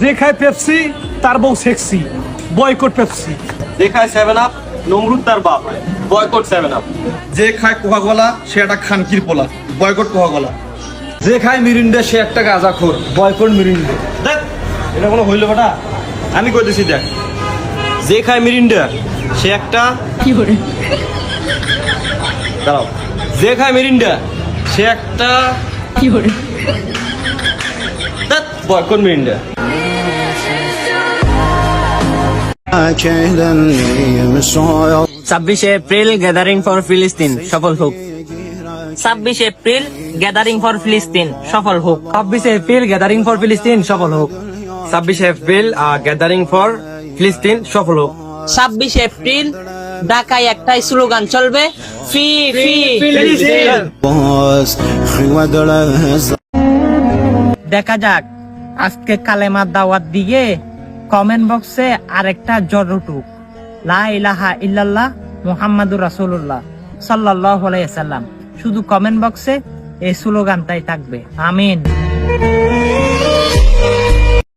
যে খায় পেপসি তার বউ সেক্সি। Boycott Pepsi. যে খায় সেভেন আপ নমরুদ তার বাপ। বয়কট সেভেন আপ যে খায় কোকা কোলা সে একটা খানকির পোলা। বয়কট কোকা কোলা যে খায় মিরিন্ডা সে একটা গাঁজাখোর। Boycott Mirinda. দেখ এটা কোনো হইল বেটা। আমি কই দিছি দেখ। যে খায় মিরিন্ডা সে একটা কি করে দাঁড়াও। যে খায় মিরিন্ডা সে একটা কি দেখ বয়কট মিরিন্ডা। ছাব্বিশে এপ্রিল গ্যাদারিং ফর ফিলিস্তিন সফল হোক। ছাব্বিশে এপ্রিল গ্যাদারিং ফর ফিলিস্তিন সফল হোক। ছাব্বিশে এপ্রিল গ্যাদারিং ফর ফিলিস্তিন সফল হোক। ছাব্বিশে এপ্রিল গ্যাদারিং ফর ফিলিস্তিন সফল হোক। ছাব্বিশে এপ্রিল ঢাকায় একটাই স্লোগান চলবে ফি ফি। দেখা যাক আজকে কালেমার দাওয়াত দিয়ে কমেন্ট বক্সে আরেকটা জ্বর উঠুক লা ইলাহা ইল্লাল্লাহ মুহাম্মাদুর রাসূলুল্লাহ সাল্লাল্লাহু আলাইহি সাল্লাম শুধু কমেন্ট বক্সে এই স্লোগানটাই থাকবে। আমিন।